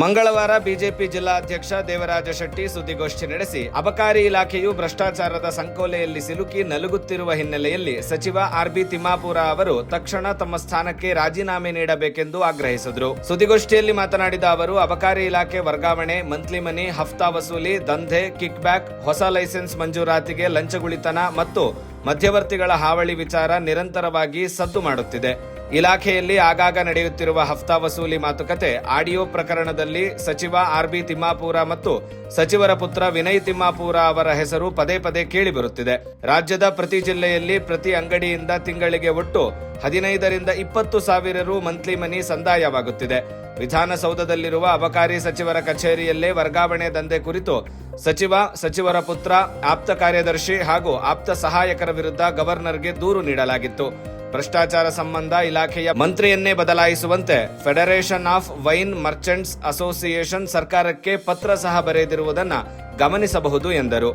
ಮಂಗಳವಾರ ಬಿಜೆಪಿ ಜಿಲ್ಲಾಧ್ಯಕ್ಷ ದೇವರಾಜ ಶೆಟ್ಟಿ ಸುದ್ದಿಗೋಷ್ಠಿ ನಡೆಸಿ, ಅಬಕಾರಿ ಇಲಾಖೆಯು ಭ್ರಷ್ಟಾಚಾರದ ಸಂಕೋಲೆಯಲ್ಲಿ ಸಿಲುಕಿ ನಲುಗುತ್ತಿರುವ ಹಿನ್ನೆಲೆಯಲ್ಲಿ ಸಚಿವ ಆರ್ಬಿ ತಿಮ್ಮಾಪುರ ಅವರು ತಕ್ಷಣ ತಮ್ಮ ಸ್ಥಾನಕ್ಕೆ ರಾಜೀನಾಮೆ ನೀಡಬೇಕೆಂದು ಆಗ್ರಹಿಸಿದರು. ಸುದ್ದಿಗೋಷ್ಠಿಯಲ್ಲಿ ಮಾತನಾಡಿದ ಅವರು, ಅಬಕಾರಿ ಇಲಾಖೆ ವರ್ಗಾವಣೆ, ಮಂತ್ಲಿ ಮನಿ, ಹಫ್ತಾ ವಸೂಲಿ, ದಂಧೆ, ಕಿಕ್ ಬ್ಯಾಕ್, ಹೊಸ ಲೈಸೆನ್ಸ್ ಮಂಜೂರಾತಿಗೆ ಲಂಚಗುಳಿತನ ಮತ್ತು ಮಧ್ಯವರ್ತಿಗಳ ಹಾವಳಿ ವಿಚಾರ ನಿರಂತರವಾಗಿ ಸದ್ದು ಮಾಡುತ್ತಿದೆ. ಇಲಾಖೆಯಲ್ಲಿ ಆಗಾಗ ನಡೆಯುತ್ತಿರುವ ಹಫ್ತಾ ವಸೂಲಿ ಮಾತುಕತೆ, ಆಡಿಯೋ ಪ್ರಕರಣದಲ್ಲಿ ಸಚಿವ ಆರ್ಬಿ ತಿಮ್ಮಾಪೂರ ಮತ್ತು ಸಚಿವರ ಪುತ್ರ ವಿನಯ್ ತಿಮ್ಮಾಪೂರ ಅವರ ಹೆಸರು ಪದೇ ಪದೇ ಕೇಳಿಬರುತ್ತಿದೆ. ರಾಜ್ಯದ ಪ್ರತಿ ಜಿಲ್ಲೆಯಲ್ಲಿ ಪ್ರತಿ ಅಂಗಡಿಯಿಂದ ತಿಂಗಳಿಗೆ ಒಟ್ಟು ಹದಿನೈದರಿಂದ ಇಪ್ಪತ್ತು ಸಾವಿರ ರು ಮಂತ್ಲಿ ಮನಿ ಸಂದಾಯವಾಗುತ್ತಿದೆ. ವಿಧಾನಸೌಧದಲ್ಲಿರುವ ಅಬಕಾರಿ ಸಚಿವರ ಕಚೇರಿಯಲ್ಲೇ ವರ್ಗಾವಣೆ ದಂಧೆ ಕುರಿತು ಸಚಿವ, ಸಚಿವರ ಪುತ್ರ, ಆಪ್ತ ಕಾರ್ಯದರ್ಶಿ ಹಾಗೂ ಆಪ್ತ ಸಹಾಯಕರ ವಿರುದ್ಧ ಗವರ್ನರ್ಗೆ ದೂರು ನೀಡಲಾಗಿತ್ತು. ಭ್ರಷ್ಟಾಚಾರ ಸಂಬಂಧ ಇಲಾಖೆಯ ಮಂತ್ರಿಯನ್ನೇ ಬದಲಾಯಿಸುವಂತೆ federation of wine merchants association ಸರ್ಕಾರಕ್ಕೆ ಪತ್ರ ಸಹ ಬರೆದಿರುವುದನ್ನು ಗಮನಿಸಬಹುದು ಎಂದರು.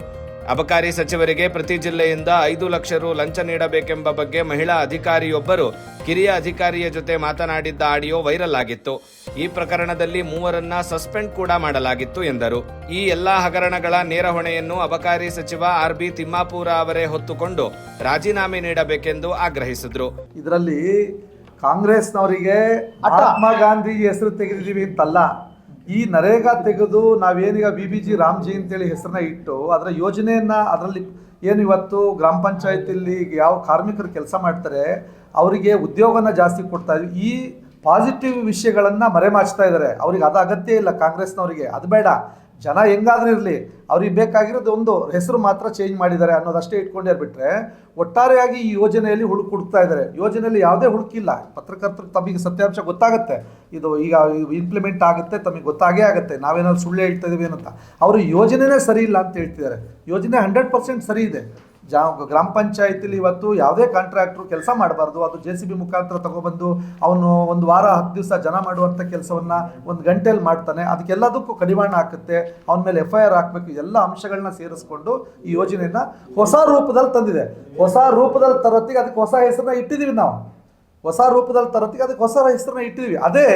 ಅಬಕಾರಿ ಸಚಿವರಿಗೆ ಪ್ರತಿ ಜಿಲ್ಲೆಯಿಂದ ಐದು ಲಕ್ಷ ರು ಲಂಚ ನೀಡಬೇಕೆಂಬ ಬಗ್ಗೆ ಮಹಿಳಾ ಅಧಿಕಾರಿಯೊಬ್ಬರು ಕಿರಿಯ ಅಧಿಕಾರಿಯ ಜೊತೆ ಮಾತನಾಡಿದ್ದ ಆಡಿಯೋ ವೈರಲ್ ಆಗಿತ್ತು. ಈ ಪ್ರಕರಣದಲ್ಲಿ ಮೂವರನ್ನ ಸಸ್ಪೆಂಡ್ ಕೂಡ ಮಾಡಲಾಗಿತ್ತು ಎಂದರು. ಈ ಎಲ್ಲಾ ಹಗರಣಗಳ ನೇರ ಹೊಣೆಯನ್ನು ಅಬಕಾರಿ ಸಚಿವ ಆರ್ ಬಿ ತಿಮ್ಮಾಪೂರ ಅವರೇ ಹೊತ್ತುಕೊಂಡು ರಾಜೀನಾಮೆ ನೀಡಬೇಕೆಂದು ಆಗ್ರಹಿಸಿದ್ರು. ಇದರಲ್ಲಿ ಕಾಂಗ್ರೆಸ್ನವರಿಗೆ ಮಹಾತ್ಮ ಗಾಂಧಿ ಹೆಸರು ತೆಗೆದಿದ್ದೀವಿ ಅಂತಲ್ಲ ಈ ನರೇಗಾ ತೆಗೆದು ನಾವೇನೀಗ ಬಿ ಬಿ ಜಿ ರಾಮ್ಜಿ ಅಂತೇಳಿ ಹೆಸರನ್ನ ಇಟ್ಟು ಅದರ ಯೋಜನೆಯನ್ನ ಅದರಲ್ಲಿ ಏನು ಇವತ್ತು ಗ್ರಾಮ ಪಂಚಾಯತಿಯಲ್ಲಿ ಯಾವ ಕಾರ್ಮಿಕರು ಕೆಲಸ ಮಾಡ್ತಾರೆ ಅವರಿಗೆ ಉದ್ಯೋಗನ ಜಾಸ್ತಿ ಕೊಡ್ತಾ ಇದ್ವಿ. ಈ ಪಾಸಿಟಿವ್ ವಿಷಯಗಳನ್ನು ಮರೆಮಾಚ್ತಾ ಇದ್ದಾರೆ. ಅವ್ರಿಗೆ ಅದು ಅಗತ್ಯ ಇಲ್ಲ ಕಾಂಗ್ರೆಸ್ನವರಿಗೆ. ಅದು ಬೇಡ. ಜನ ಹೆಂಗಾದ್ರೂ ಇರಲಿ. ಅವ್ರಿಗೆ ಬೇಕಾಗಿರೋದು ಒಂದು ಹೆಸರು ಮಾತ್ರ ಚೇಂಜ್ ಮಾಡಿದ್ದಾರೆ ಅನ್ನೋದಷ್ಟೇ ಇಟ್ಕೊಂಡೇ ಬಿಟ್ಟರೆ ಒಟ್ಟಾರೆಯಾಗಿ ಈ ಯೋಜನೆಯಲ್ಲಿ ಹುಡುಕ್ ಹುಡುಕ್ತಾ ಇದ್ದಾರೆ. ಯೋಜನೆಯಲ್ಲಿ ಯಾವುದೇ ಹುಡುಕಿಲ್ಲ. ಪತ್ರಕರ್ತರು ತಮಗೆ ಸತ್ಯಾಂಶ ಗೊತ್ತಾಗುತ್ತೆ. ಇದು ಈಗ ಇಂಪ್ಲಿಮೆಂಟ್ ಆಗುತ್ತೆ, ತಮಗೆ ಗೊತ್ತಾಗೇ ಆಗುತ್ತೆ. ನಾವೇನಾದ್ರು ಸುಳ್ಳು ಹೇಳ್ತಾ ಇದ್ದೀವಿ ಏನಂತ ಅವರು ಯೋಜನೆನೇ ಸರಿ ಇಲ್ಲ ಅಂತ ಹೇಳ್ತಿದ್ದಾರೆ. ಯೋಜನೆ ಹಂಡ್ರೆಡ್ ಪರ್ಸೆಂಟ್ ಸರಿ ಇದೆ. ಜಾ ಗ್ರಾಮ ಪಂಚಾಯತಿಲಿ ಇವತ್ತು ಯಾವುದೇ ಕಾಂಟ್ರಾಕ್ಟ್ರು ಕೆಲಸ ಮಾಡಬಾರ್ದು, ಅದು ಜೆ ಸಿ ಬಿ ಮುಖಾಂತರ ತಗೊಬಂದು ಅವನು ಒಂದು ವಾರ, ಹತ್ತು ದಿವಸ ಜನ ಮಾಡುವಂಥ ಕೆಲಸವನ್ನು ಒಂದು ಗಂಟೆಯಲ್ಲಿ ಮಾಡ್ತಾನೆ. ಅದಕ್ಕೆಲ್ಲದಕ್ಕೂ ಕಡಿವಾಣ ಹಾಕುತ್ತೆ. ಅವನ ಮೇಲೆ ಎಫ್ ಐ ಆರ್ ಹಾಕಬೇಕು. ಎಲ್ಲ ಅಂಶಗಳನ್ನ ಸೇರಿಸ್ಕೊಂಡು ಈ ಯೋಜನೆಯನ್ನ ಹೊಸ ರೂಪದಲ್ಲಿ ತಂದಿದೆ. ಹೊಸ ರೂಪದಲ್ಲಿ ತರೋತ್ತಿಗೆ ಅದಕ್ಕೆ ಹೊಸ ಹೆಸರನ್ನ ಇಟ್ಟಿದ್ದೀವಿ ನಾವು. ಹೊಸ ರೂಪದಲ್ಲಿ ತರೋತ್ತಿಗೆ ಅದಕ್ಕೆ ಹೊಸ ಹೆಸರನ್ನ ಇಟ್ಟಿದ್ದೀವಿ ಅದೇ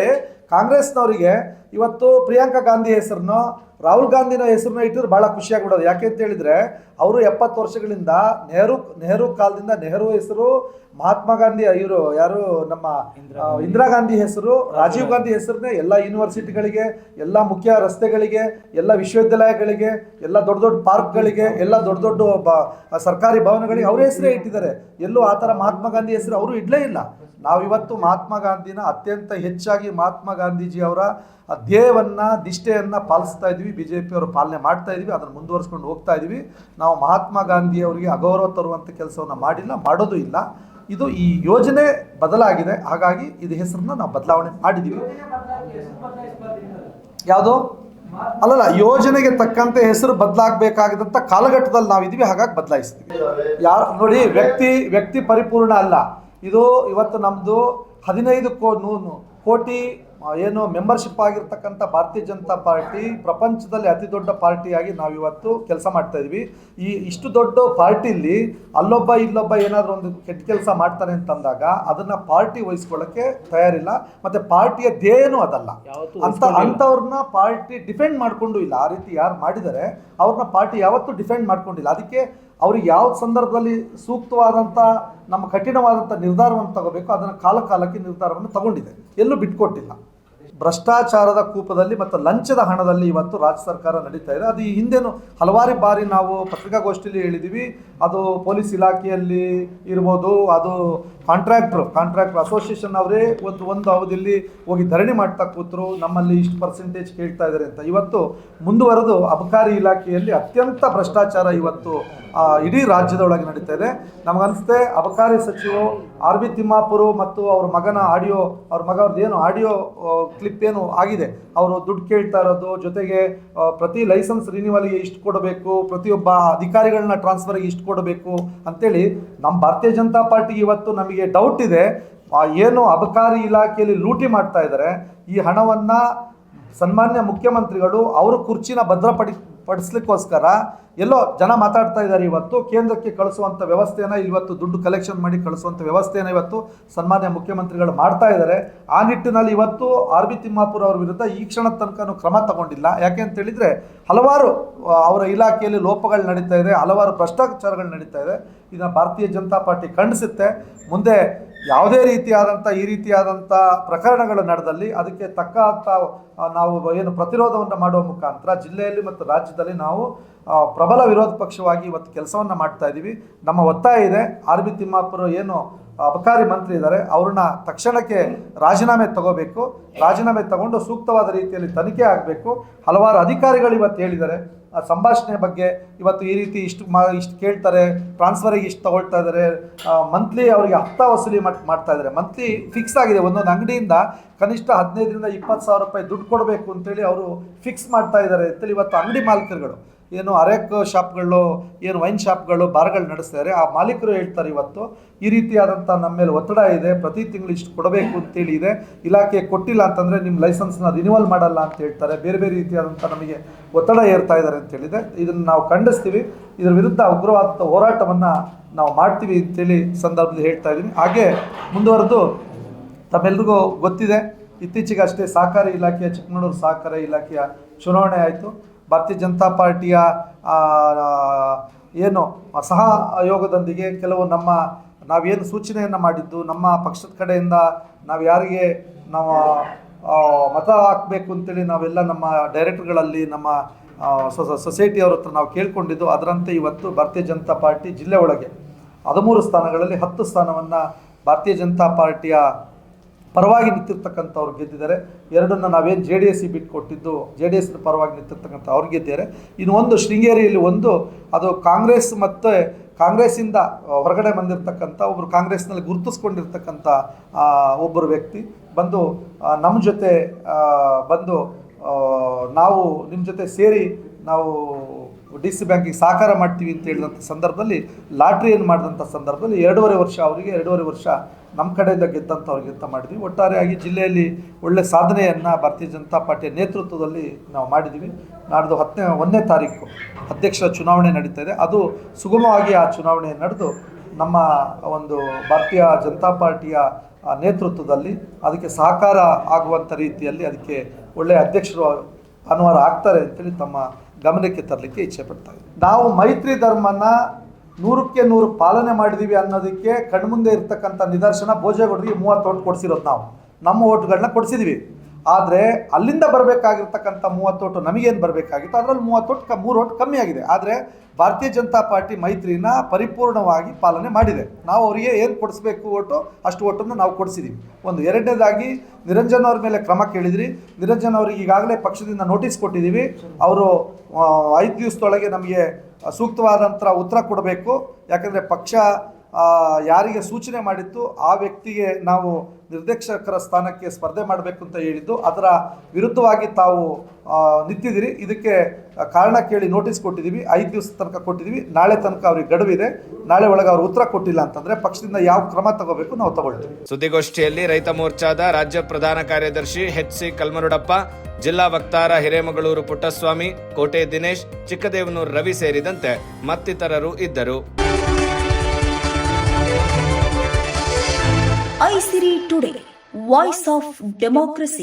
ಕಾಂಗ್ರೆಸ್ನವರಿಗೆ ಇವತ್ತು ಪ್ರಿಯಾಂಕಾ ಗಾಂಧಿ ಹೆಸರನ್ನು ರಾಹುಲ್ ಗಾಂಧಿನ ಹೆಸರನ್ನ ಇಟ್ಟಿದ್ರೆ ಭಾಳ ಖುಷಿಯಾಗ್ಬಿಡೋದು. ಯಾಕೆ ಅಂತ ಹೇಳಿದ್ರೆ ಅವರು ಎಪ್ಪತ್ತು ವರ್ಷಗಳಿಂದ ನೆಹರು ನೆಹರು ಕಾಲದಿಂದ ನೆಹರು ಹೆಸರು ಮಹಾತ್ಮ ಗಾಂಧಿ ಇವರು ಯಾರು ನಮ್ಮ ಇಂದಿರಾ ಗಾಂಧಿ. ಹೆಸರು ರಾಜೀವ್ ಗಾಂಧಿ ಹೆಸರನ್ನೇ ಎಲ್ಲ ಯೂನಿವರ್ಸಿಟಿಗಳಿಗೆ ಎಲ್ಲ ಮುಖ್ಯ ರಸ್ತೆಗಳಿಗೆ ಎಲ್ಲ ವಿಶ್ವವಿದ್ಯಾಲಯಗಳಿಗೆ ಎಲ್ಲ ದೊಡ್ಡ ದೊಡ್ಡ ಪಾರ್ಕ್ಗಳಿಗೆ ಎಲ್ಲ ದೊಡ್ಡ ದೊಡ್ಡ ಸರ್ಕಾರಿ ಭವನಗಳಿಗೆ ಅವರ ಹೆಸರೇ ಇಟ್ಟಿದ್ದಾರೆ. ಎಲ್ಲೂ ಆ ಥರ ಮಹಾತ್ಮ ಗಾಂಧಿ ಹೆಸರು ಅವರು ಇಡಲೇ ಇಲ್ಲ. ನಾವು ಇವತ್ತು ಮಹಾತ್ಮ ಗಾಂಧಿನ ಅತ್ಯಂತ ಹೆಚ್ಚಾಗಿ ಮಹಾತ್ಮ ಗಾಂಧೀಜಿ ಅವರ ಧ್ಯೇಯವನ್ನ ದಿಷ್ಟೆಯನ್ನ ಪಾಲಿಸ್ತಾ ಇದ್ವಿ ಬಿ ಜೆ ಪಿಯವರು ಪಾಲನೆ ಮಾಡ್ತಾ ಇದೀವಿ ಅದನ್ನು ಮುಂದುವರಿಸ್ಕೊಂಡು ಹೋಗ್ತಾ ಇದೀವಿ ನಾವು ಮಹಾತ್ಮ ಗಾಂಧಿ ಅವರಿಗೆ ಅಗೌರವ ತರುವಂಥ ಕೆಲಸವನ್ನು ಮಾಡಿಲ್ಲ, ಮಾಡೋದು ಇಲ್ಲ. ಇದು ಈ ಯೋಜನೆ ಬದಲಾಗಿದೆ. ಹಾಗಾಗಿ ಇದು ಹೆಸರನ್ನ ನಾವು ಬದಲಾವಣೆ ಮಾಡಿದ್ದೀವಿ ಯಾವುದು? ಅಲ್ಲಲ್ಲ, ಯೋಜನೆಗೆ ತಕ್ಕಂತೆ ಹೆಸರು ಬದಲಾಗಬೇಕಾಗಿದ್ದಂಥ ಕಾಲಘಟ್ಟದಲ್ಲಿ ನಾವಿದ್ದೀವಿ ಹಾಗಾಗಿ ಬದಲಾಯಿಸ್ತೀವಿ. ಯಾರು, ನೋಡಿ, ವ್ಯಕ್ತಿ ವ್ಯಕ್ತಿ ಪರಿಪೂರ್ಣ ಅಲ್ಲ. ಇದು ಇವತ್ತು ನಮ್ಮದು ಹದಿನೈದು ಕೋ ನೂ- ಕೋಟಿ ಏನು ಮೆಂಬರ್ಶಿಪ್ ಆಗಿರ್ತಕ್ಕಂಥ ಭಾರತೀಯ ಜನತಾ ಪಾರ್ಟಿ ಪ್ರಪಂಚದಲ್ಲಿ ಅತಿ ದೊಡ್ಡ ಪಾರ್ಟಿಯಾಗಿ ನಾವು ಇವತ್ತು ಕೆಲಸ ಮಾಡ್ತಾ ಇದೀವಿ. ಈ ಇಷ್ಟು ದೊಡ್ಡ ಪಾರ್ಟಿಲಿ ಅಲ್ಲೊಬ್ಬ ಇಲ್ಲೊಬ್ಬ ಏನಾದರೂ ಒಂದು ಕೆಟ್ಟ ಕೆಲಸ ಮಾಡ್ತಾನೆ ಅಂತಂದಾಗ ಅದನ್ನ ಪಾರ್ಟಿ ವಹಿಸ್ಕೊಳ್ಳೋಕ್ಕೆ ತಯಾರಿಲ್ಲ. ಮತ್ತೆ ಪಾರ್ಟಿಯ ಧ್ಯೇಯನೂ ಅದಲ್ಲ. ಅಂತ ಅಂಥವ್ರನ್ನ ಪಾರ್ಟಿ ಡಿಫೆಂಡ್ ಮಾಡ್ಕೊಂಡು ಇಲ್ಲ. ಆ ರೀತಿ ಯಾರು ಮಾಡಿದರೆ ಅವ್ರನ್ನ ಪಾರ್ಟಿ ಯಾವತ್ತೂ ಡಿಫೆಂಡ್ ಮಾಡ್ಕೊಂಡಿಲ್ಲ. ಅದಕ್ಕೆ ಅವ್ರಿಗೆ ಯಾವ ಸಂದರ್ಭದಲ್ಲಿ ಸೂಕ್ತವಾದಂಥ ನಮ್ಮ ಕಠಿಣವಾದಂಥ ನಿರ್ಧಾರವನ್ನು ತಗೋಬೇಕು ಅದನ್ನು ಕಾಲ ಕಾಲಕ್ಕೆ ನಿರ್ಧಾರವನ್ನು ತಗೊಂಡಿದೆ. ಎಲ್ಲೂ ಬಿಟ್ಕೊಟ್ಟಿಲ್ಲ. ಭ್ರಷ್ಟಾಚಾರದ ಕೂಪದಲ್ಲಿ ಮತ್ತು ಲಂಚದ ಹಣದಲ್ಲಿ ಇವತ್ತು ರಾಜ್ಯ ಸರ್ಕಾರ ನಡೀತಾ ಇದೆ. ಅದು ಈ ಹಿಂದೆನೂ ಹಲವಾರು ಬಾರಿ ನಾವು ಪತ್ರಿಕಾಗೋಷ್ಠಿಯಲ್ಲಿ ಹೇಳಿದ್ದೀವಿ ಅದು ಪೊಲೀಸ್ ಇಲಾಖೆಯಲ್ಲಿ ಇರ್ಬೋದು, ಅದು ಕಾಂಟ್ರಾಕ್ಟ್ರು, ಕಾಂಟ್ರಾಕ್ಟ್ರ್ ಅಸೋಸಿಯೇಷನ್ ಅವರೇ ಒಂದು ಒಂದು ಅವಧಿಯಲ್ಲಿ ಹೋಗಿ ಧರಣಿ ಮಾಡ್ತಾ ಕೂತರು, ನಮ್ಮಲ್ಲಿ ಇಷ್ಟು ಪರ್ಸೆಂಟೇಜ್ ಕೇಳ್ತಾ ಇದ್ದಾರೆ ಅಂತ. ಇವತ್ತು ಮುಂದುವರೆದು ಅಬಕಾರಿ ಇಲಾಖೆಯಲ್ಲಿ ಅತ್ಯಂತ ಭ್ರಷ್ಟಾಚಾರ ಇವತ್ತು ಇಡೀ ರಾಜ್ಯದೊಳಗೆ ನಡೀತಾ ಇದೆ. ನಮಗನ್ಸುತ್ತೆ, ಅಬಕಾರಿ ಸಚಿವರು ಆರ್ ಬಿ ತಿಮ್ಮಾಪುರು ಮತ್ತು ಅವ್ರ ಮಗನ ಆಡಿಯೋ, ಅವ್ರ ಮಗ ಅವ್ರದ್ದು ಏನು ಆಡಿಯೋ ಕ್ಲಿಪ್ ಏನು ಆಗಿದೆ? ಅವರು ದುಡ್ಡು ಕೇಳ್ತಾ ಇರೋದು, ಜೊತೆಗೆ ಪ್ರತಿ ಲೈಸೆನ್ಸ್ ರಿನ್ಯೂವಲ್ಗೆ ಇಷ್ಟು ಕೊಡಬೇಕು, ಪ್ರತಿಯೊಬ್ಬ ಅಧಿಕಾರಿಗಳನ್ನ ಟ್ರಾನ್ಸ್ಫರ್ಗೆ ಇಷ್ಟು ಕೊಡಬೇಕು ಅಂತೇಳಿ ನಮ್ಮ ಭಾರತೀಯ ಜನತಾ ಪಾರ್ಟಿಗೆ ಇವತ್ತು ನಮಗೆ ಡೌಟ್ ಇದೆ. ಏನು ಅಬಕಾರಿ ಇಲಾಖೆಯಲ್ಲಿ ಲೂಟಿ ಮಾಡ್ತಾ ಇದ್ದಾರೆ ಈ ಹಣವನ್ನು ಸನ್ಮಾನ್ಯ ಮುಖ್ಯಮಂತ್ರಿಗಳು ಅವರು ಕುರ್ಚಿನ ಭದ್ರಪಡಿ ಪಡಿಸ್ಲಿಕ್ಕೋಸ್ಕರ ಎಲ್ಲೋ ಜನ ಮಾತಾಡ್ತಾ ಇದ್ದಾರೆ ಇವತ್ತು, ಕೇಂದ್ರಕ್ಕೆ ಕಳಿಸುವಂಥ ವ್ಯವಸ್ಥೆಯನ್ನ ಇವತ್ತು ದುಡ್ಡು ಕಲೆಕ್ಷನ್ ಮಾಡಿ ಕಳಿಸುವಂಥ ವ್ಯವಸ್ಥೆಯನ್ನು ಇವತ್ತು ಸನ್ಮಾನ್ಯ ಮುಖ್ಯಮಂತ್ರಿಗಳು ಮಾಡ್ತಾ ಇದ್ದಾರೆ. ಆ ನಿಟ್ಟಿನಲ್ಲಿ ಇವತ್ತು ಆರ್ ಬಿ ತಿಮ್ಮಾಪುರ ಅವರ ವಿರುದ್ಧ ಈ ಕ್ಷಣದ ತನಕನೂ ಕ್ರಮ ತಗೊಂಡಿಲ್ಲ. ಯಾಕೆ ಅಂತ ಹೇಳಿದರೆ ಹಲವಾರು ಅವರ ಇಲಾಖೆಯಲ್ಲಿ ಲೋಪಗಳು ನಡೀತಾ ಇದೆ, ಹಲವಾರು ಭ್ರಷ್ಟಾಚಾರಗಳು ನಡೀತಾ ಇದೆ. ಇದನ್ನು ಭಾರತೀಯ ಜನತಾ ಪಾರ್ಟಿ ಖಂಡಿಸುತ್ತೆ. ಮುಂದೆ ಯಾವುದೇ ರೀತಿಯಾದಂಥ ಈ ರೀತಿಯಾದಂಥ ಪ್ರಕರಣಗಳು ನಡೆದಲ್ಲಿ ಅದಕ್ಕೆ ತಕ್ಕ ನಾವು ಏನು ಪ್ರತಿರೋಧವನ್ನು ಮಾಡುವ ಮುಖಾಂತರ ಜಿಲ್ಲೆಯಲ್ಲಿ ಮತ್ತು ರಾಜ್ಯದಲ್ಲಿ ನಾವು ಪ್ರಬಲ ವಿರೋಧ ಪಕ್ಷವಾಗಿ ಇವತ್ತು ಕೆಲಸವನ್ನು ಮಾಡ್ತಾ ಇದ್ದೀವಿ. ನಮ್ಮ ಒತ್ತಾಯ ಇದೆ. ಆರ್ ಬಿ ತಿಮ್ಮಾಪುರ ಏನು ಅಬಕಾರಿ ಮಂತ್ರಿ ಇದ್ದಾರೆ, ಅವ್ರನ್ನ ತಕ್ಷಣಕ್ಕೆ ರಾಜೀನಾಮೆ ತಗೋಬೇಕು. ರಾಜೀನಾಮೆ ತಗೊಂಡು ಸೂಕ್ತವಾದ ರೀತಿಯಲ್ಲಿ ತನಿಖೆ ಆಗಬೇಕು. ಹಲವಾರು ಅಧಿಕಾರಿಗಳು ಇವತ್ತು ಹೇಳಿದ್ದಾರೆ. ಸಂಭಾಷಣೆ ಬಗ್ಗೆ ಇವತ್ತು ಈ ರೀತಿ ಇಷ್ಟು ಮಾ ಇಷ್ಟು ಕೇಳ್ತಾರೆ ಟ್ರಾನ್ಸ್ಫರಿಗೆ ಇಷ್ಟು ತಗೊಳ್ತಾ ಇದ್ದಾರೆ ಮಂತ್ಲಿ ಅವರಿಗೆ ಹತ್ತ ವಸೂಲಿ ಮಾಡ್- ಮಾಡ್ತಾ ಇದ್ದಾರೆ ಮಂತ್ಲಿ ಫಿಕ್ಸ್ ಆಗಿದೆ. ಒಂದೊಂದು ಅಂಗಡಿಯಿಂದ ಕನಿಷ್ಠ ಹದಿನೈದರಿಂದ ಇಪ್ಪತ್ತು ಸಾವಿರ ರೂಪಾಯಿ ದುಡ್ಡು ಕೊಡಬೇಕು ಅಂತೇಳಿ ಅವರು ಫಿಕ್ಸ್ ಮಾಡ್ತಾ ಇದ್ದಾರೆ ಅಂತೇಳಿ ಇವತ್ತು ಅಂಗಡಿ ಮಾಲೀಕರುಗಳು. ಏನು ಅರೆಕ್ ಶಾಪ್ಗಳು, ಏನು ವೈನ್ ಶಾಪ್ಗಳು, ಬಾರ್ಗಳು ನಡೆಸ್ತಾರೆ. ಆ ಮಾಲೀಕರು ಹೇಳ್ತಾರೆ ಇವತ್ತು, ಈ ರೀತಿಯಾದಂಥ ನಮ್ಮ ಮೇಲೆ ಒತ್ತಡ ಇದೆ, ಪ್ರತಿ ತಿಂಗಳು ಇಷ್ಟು ಕೊಡಬೇಕು ಅಂತೇಳಿ ಇದೆ. ಇಲಾಖೆ ಕೊಟ್ಟಿಲ್ಲ ಅಂತಂದರೆ ನಿಮ್ಮ ಲೈಸೆನ್ಸ್ನ ರಿನ್ಯೂವಲ್ ಮಾಡಲ್ಲ ಅಂತ ಹೇಳ್ತಾರೆ. ಬೇರೆ ಬೇರೆ ರೀತಿಯಾದಂಥ ನಮಗೆ ಒತ್ತಡ ಏರ್ತಾ ಇದ್ದಾರೆ ಅಂತ ಹೇಳಿದೆ. ಇದನ್ನು ನಾವು ಖಂಡಿಸ್ತೀವಿ. ಇದರ ವಿರುದ್ಧ ಉಗ್ರವಾದಂಥ ಹೋರಾಟವನ್ನು ನಾವು ಮಾಡ್ತೀವಿ ಅಂತೇಳಿ ಸಂದರ್ಭದಲ್ಲಿ ಹೇಳ್ತಾ ಇದ್ದೀನಿ. ಹಾಗೆ ಮುಂದುವರೆದು ತಮ್ಮೆಲ್ರಿಗೂ ಗೊತ್ತಿದೆ. ಇತ್ತೀಚೆಗೆ ಅಷ್ಟೇ ಸಹಕಾರಿ ಇಲಾಖೆಯ ಚಿಕ್ಕಮಗಳೂರು ಸಹಕಾರಿ ಇಲಾಖೆಯ ಚುನಾವಣೆ ಆಯಿತು. ಭಾರತೀಯ ಜನತಾ ಪಾರ್ಟಿಯ ಏನು ಸಹ ಆಯೋಗದೊಂದಿಗೆ ಕೆಲವು ನಮ್ಮ ನಾವೇನು ಸೂಚನೆಯನ್ನು ಮಾಡಿದ್ದು, ನಮ್ಮ ಪಕ್ಷದ ಕಡೆಯಿಂದ ನಾವು ಯಾರಿಗೆ ನಾವು ಮತ ಹಾಕಬೇಕು ಅಂತೇಳಿ ನಾವೆಲ್ಲ ನಮ್ಮ ಡೈರೆಕ್ಟ್ರ್ಗಳಲ್ಲಿ ನಮ್ಮ ಸೊಸೈಟಿ ಸೊಸ ಸೊಸೈಟಿಯವ್ರ ಹತ್ರ ನಾವು ಕೇಳ್ಕೊಂಡಿದ್ದು. ಅದರಂತೆ ಇವತ್ತು ಭಾರತೀಯ ಜನತಾ ಪಾರ್ಟಿ ಜಿಲ್ಲೆ ಒಳಗೆ ಹದಿಮೂರು ಸ್ಥಾನಗಳಲ್ಲಿ ಹತ್ತು ಸ್ಥಾನವನ್ನು ಭಾರತೀಯ ಜನತಾ ಪಾರ್ಟಿಯ ಪರವಾಗಿ ನಿಂತಿರ್ತಕ್ಕಂಥವ್ರು ಗೆದ್ದಿದ್ದಾರೆ. ಎರಡನ್ನು ನಾವೇನು ಜೆ ಡಿ ಎಸ್ ಬಿಟ್ಟು ಕೊಟ್ಟಿದ್ದು ಜೆ ಡಿ ಎಸ್ನ ಪರವಾಗಿ ನಿಂತಿರ್ತಕ್ಕಂಥ ಅವ್ರು ಗೆದ್ದಿದ್ದಾರೆ. ಇನ್ನು ಒಂದು ಶೃಂಗೇರಿಯಲ್ಲಿ ಒಂದು, ಅದು ಕಾಂಗ್ರೆಸ್ ಮತ್ತು ಕಾಂಗ್ರೆಸ್ಸಿಂದ ಹೊರಗಡೆ ಬಂದಿರತಕ್ಕಂಥ ಒಬ್ಬರು ಕಾಂಗ್ರೆಸ್ನಲ್ಲಿ ಗುರುತಿಸ್ಕೊಂಡಿರ್ತಕ್ಕಂಥ ಒಬ್ಬರು ವ್ಯಕ್ತಿ ಬಂದು ನಮ್ಮ ಜೊತೆ ಬಂದು ನಾವು ನಿಮ್ಮ ಜೊತೆ ಸೇರಿ ನಾವು ಡಿ ಸಿ ಬ್ಯಾಂಕಿಗೆ ಸಹಕಾರ ಮಾಡ್ತೀವಿ ಅಂತ ಹೇಳಿದಂಥ ಸಂದರ್ಭದಲ್ಲಿ ಲಾಟ್ರಿಯನ್ನು ಮಾಡಿದಂಥ ಸಂದರ್ಭದಲ್ಲಿ ಎರಡೂವರೆ ವರ್ಷ ಅವರಿಗೆ, ಎರಡೂವರೆ ವರ್ಷ ನಮ್ಮ ಕಡೆಯಿಂದ ಗೆದ್ದಂಥವ್ರಿಗೆ ಅಂತ ಮಾಡಿದ್ವಿ. ಒಟ್ಟಾರೆಯಾಗಿ ಜಿಲ್ಲೆಯಲ್ಲಿ ಒಳ್ಳೆ ಸಾಧನೆಯನ್ನು ಭಾರತೀಯ ಜನತಾ ಪಾರ್ಟಿಯ ನೇತೃತ್ವದಲ್ಲಿ ನಾವು ಮಾಡಿದ್ದೀವಿ ನಾಡ್ದು ಹತ್ತನೇ, ಒಂದನೇ ತಾರೀಕು ಅಧ್ಯಕ್ಷರ ಚುನಾವಣೆ ನಡೀತಾ ಇದೆ. ಅದು ಸುಗಮವಾಗಿ ಆ ಚುನಾವಣೆ ನಡೆದು ನಮ್ಮ ಒಂದು ಭಾರತೀಯ ಜನತಾ ಪಾರ್ಟಿಯ ನೇತೃತ್ವದಲ್ಲಿ ಅದಕ್ಕೆ ಸಹಕಾರ ಆಗುವಂಥ ರೀತಿಯಲ್ಲಿ ಅದಕ್ಕೆ ಒಳ್ಳೆಯ ಅಧ್ಯಕ್ಷರು ಅನುವಾರ ಆಗ್ತಾರೆ ಅಂತೇಳಿ ತಮ್ಮ ಗಮನಕ್ಕೆ ತರಲಿಕ್ಕೆ ಇಚ್ಛೆ ಪಡ್ತಾ ಇದೆ ನಾವು ಮೈತ್ರಿ ಧರ್ಮನ ನೂರಕ್ಕೆ ನೂರು ಪಾಲನೆ ಮಾಡಿದ್ದೀವಿ ಅನ್ನೋದಕ್ಕೆ ಕಣ್ಮುಂದೆ ಇರ್ತಕ್ಕಂಥ ನಿದರ್ಶನ ಭೋಜೇಗೌಡರಿಗೆ ಮೂವತ್ತು ಓಟ್ ಕೊಡಿಸಿರೋದು ನಾವು. ನಮ್ಮ ಓಟ್ಗಳನ್ನ ಕೊಡಿಸಿದ್ದೀವಿ ಆದರೆ ಅಲ್ಲಿಂದ ಬರಬೇಕಾಗಿರ್ತಕ್ಕಂಥ ಮೂವತ್ತು ಓಟು ನಮಗೇನು ಬರಬೇಕಾಗಿತ್ತು? ಅದರಲ್ಲಿ ಮೂವತ್ತು ಓಟ್ ಕ, ಮೂರು ಓಟ್ ಕಮ್ಮಿ ಆಗಿದೆ. ಆದರೆ ಭಾರತೀಯ ಜನತಾ ಪಾರ್ಟಿ ಮೈತ್ರಿನ ಪರಿಪೂರ್ಣವಾಗಿ ಪಾಲನೆ ಮಾಡಿದೆ. ನಾವು ಅವರಿಗೆ ಏನು ಕೊಡಿಸ್ಬೇಕು ಓಟು, ಅಷ್ಟು ಓಟನ್ನು ನಾವು ಕೊಡಿಸಿದ್ದೀವಿ ಒಂದು ಎರಡನೇದಾಗಿ ನಿರಂಜನ್ ಅವ್ರ ಮೇಲೆ ಕ್ರಮ ಕೇಳಿದ್ರಿ. ನಿರಂಜನ್ ಅವರಿಗೆ ಈಗಾಗಲೇ ಪಕ್ಷದಿಂದ ನೋಟಿಸ್ ಕೊಟ್ಟಿದ್ದೀವಿ. ಅವರು ಐದು ದಿವಸದೊಳಗೆ ನಮಗೆ ಸೂಕ್ತವಾದಂಥ ಉತ್ತರ ಕೊಡಬೇಕು. ಯಾಕಂದರೆ ಪಕ್ಷ ಯಾರಿಗೆ ಸೂಚನೆ ಮಾಡಿತ್ತು ಆ ವ್ಯಕ್ತಿಗೆ ನಾವು ನಿರ್ದೇಶಕರ ಸ್ಥಾನಕ್ಕೆ ಸ್ಪರ್ಧೆ ಮಾಡಬೇಕು ಅಂತ ಹೇಳಿದ್ದು, ಅದರ ವಿರುದ್ಧವಾಗಿ ತಾವು ನಿಂತಿದ್ದೀರಿ. ಇದಕ್ಕೆ ಕಾರಣ ಕೇಳಿ ನೋಟಿಸ್ ಕೊಟ್ಟಿದ್ದೀವಿ. ಐದು ದಿವಸ ತನಕ ಕೊಟ್ಟಿದ್ದೀವಿ. ನಾಳೆ ತನಕ ಅವ್ರಿಗೆ ಗಡುವಿದೆ. ನಾಳೆ ಒಳಗೆ ಅವ್ರು ಉತ್ತರ ಕೊಟ್ಟಿಲ್ಲ ಅಂತಂದರೆ ಪಕ್ಷದಿಂದ ಯಾವ ಕ್ರಮ ತಗೋಬೇಕು ನಾವು ತಗೊಳ್ತೀವಿ. ಸುದ್ದಿಗೋಷ್ಠಿಯಲ್ಲಿ ರೈತ ಮೋರ್ಚಾದ ರಾಜ್ಯ ಪ್ರಧಾನ ಕಾರ್ಯದರ್ಶಿ ಎಚ್ ಸಿ ಕಲ್ಮರುಡಪ್ಪ ಜಿಲ್ಲಾ ವಕ್ತಾರ ಹಿರೇಮಗಳೂರು ಪುಟ್ಟಸ್ವಾಮಿ, ಕೋಟೆ ದಿನೇಶ್, ಚಿಕ್ಕದೇವನೂರು ರವಿ ಸೇರಿದಂತೆ ಮತ್ತಿತರರು ಇದ್ದರು. Aisiri today voice of democracy